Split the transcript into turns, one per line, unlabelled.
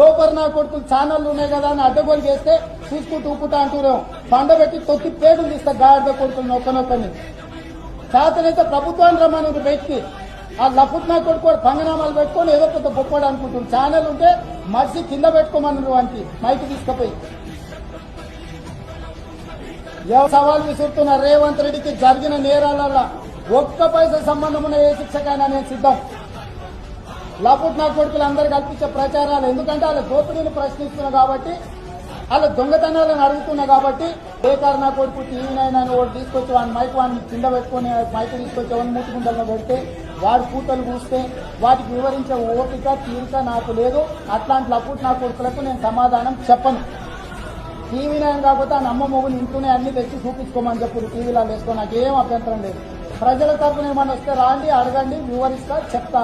Super నా కొడుకులు ఛానళ్ళు ఉన్నాయి కదా అని అడ్డగోలు చేస్తే తీసుకుంటూ ఊపుకుంటా అంటున్నాం పండబెట్టి తొక్కి పేగులు తీస్తా గాడిద కొడుకులు నొక్కనొక్కని చేతనైతే ప్రభుత్వాన్ని రమ్మని వ్యక్తి. ఆ లపుట్ నా కొడుకు వాడు పంగనామాలు పెట్టుకొని ఏదో పెద్ద గొప్పడు అనుకుంటుంది. ఛానల్ ఉంటే మర్చి కింద పెట్టుకోమన్నారు వానికి. మైకి తీసుకుపోయి. ఎవరు సవాల్ విసురుతున్న రేవంత్ రెడ్డికి జరిగిన నేరాలలో ఒక్క పైసా సంబంధం ఉన్న ఏ శిక్షకైనా నేను సిద్ధం. లాపూట్ నా కొడుకులు అందరు కల్పించే ప్రచారాలు. ఎందుకంటే వాళ్ళ దోపిడీని ప్రశ్నిస్తున్నా కాబట్టి వాళ్ళ దొంగతనాలను అడుగుతున్నా కాబట్టి బేకార్ నా కొడుకు టీవీ నైన్ అని ఒకటి తీసుకొచ్చి వాడిని మైక్ వాడిని కింద పెట్టుకొని మైక్ తీసుకొచ్చి ఎవరిని మూతుకుండల్లో పెడితే వాడి కూతలు కూస్తే వాటికి వివరించే ఓపిక తీరిక నాకు లేదు. అట్లాంటి లపూట్ నా కొడుకులకు నేను సమాధానం చెప్పను. టీవీ నైన్ కాకపోతే ఆ నమ్మ మొగులు ఇంట్లోనే అన్ని తెచ్చి చూపించుకోమని చెప్పారు. టీవీలో వేసుకో నాకు ఏం అభ్యంతరం లేదు. ప్రజల తరపున ఏమన్నా వస్తే రాండి అడగండి వివరిస్తా చెప్తా.